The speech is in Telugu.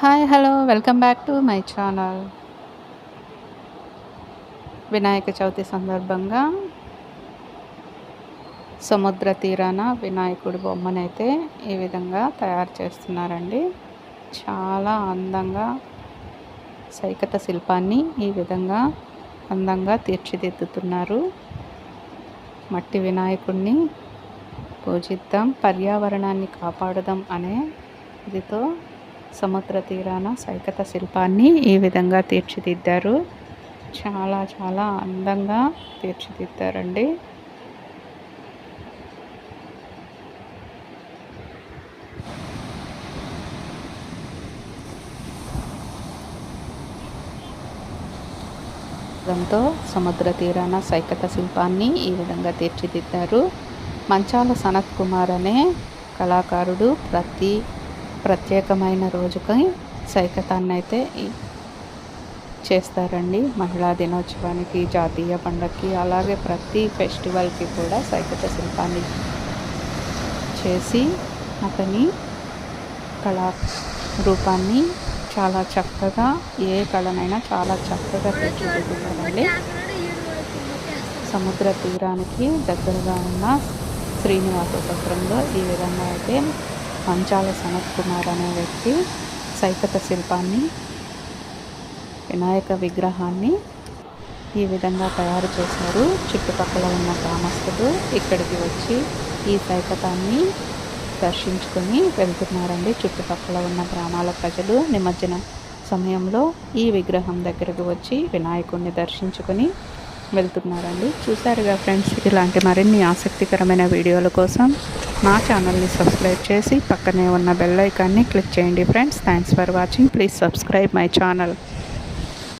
Hi hello welcome back to my channel Vinayaka Chavithi సందర్భంగా సముద్ర తీరాన వినాయకుడి బొమ్మనైతే ఈ విధంగా తయారు చేస్తున్నారండి. చాలా అందంగా సైకత శిల్పాన్ని ఈ విధంగా అందంగా తీర్చిదిద్దుతున్నారు. మట్టి వినాయకుడిని పూజిద్దాం పర్యావరణాన్ని కాపాడుదాం అనే ఇదితో సముద్ర తీరాన సైకత శిల్పాన్ని ఈ విధంగా తీర్చిదిద్దారు. చాలా చాలా అందంగా తీర్చిదిద్దారండి. దాంతో సముద్ర తీరాన సైకత శిల్పాన్ని ఈ విధంగా తీర్చిదిద్దారు. మంచాల సనత్ కుమార్ అనే కళాకారుడు ప్రతి ప్రత్యేకమైన రోజుకి సైకతాన్ని అయితే చేస్తారండి. మహిళా దినోత్సవానికి జాతీయ పండగకి అలాగే ప్రతి ఫెస్టివల్కి కూడా సైకత శిల్పాన్ని చేసి అతని కళా రూపాన్ని చాలా చక్కగా ఏ కళనైనా చాలా చక్కగా తీర్చిదిద్దుతారండి. సముద్ర తీరానికి దగ్గరగా ఉన్న శ్రీనివాస సత్రంలో ఈ విధంగా అయితే మంచాల సనత్ కుమార్ అనే వ్యక్తి సైకత శిల్పాన్ని వినాయక విగ్రహాన్ని ఈ విధంగా తయారు చేశారు. చుట్టుపక్కల ఉన్న గ్రామస్తులు ఇక్కడికి వచ్చి ఈ సైకతాన్ని దర్శించుకొని వెళ్తున్నారండి. చుట్టుపక్కల ఉన్న గ్రామాల ప్రజలు నిమజ్జన సమయంలో ఈ విగ్రహం దగ్గరకు వచ్చి వినాయకుడిని దర్శించుకొని వెళ్తున్నారండి. చూసారుగా ఫ్రెండ్స్ ఇలాంటి మరిన్ని ఆసక్తికరమైన వీడియోల కోసం మా ఛానల్ని సబ్స్క్రైబ్ చేసి పక్కనే ఉన్న బెల్ ఐకాన్ని క్లిక్ చేయండి friends. Thanks for watching. Please subscribe my channel.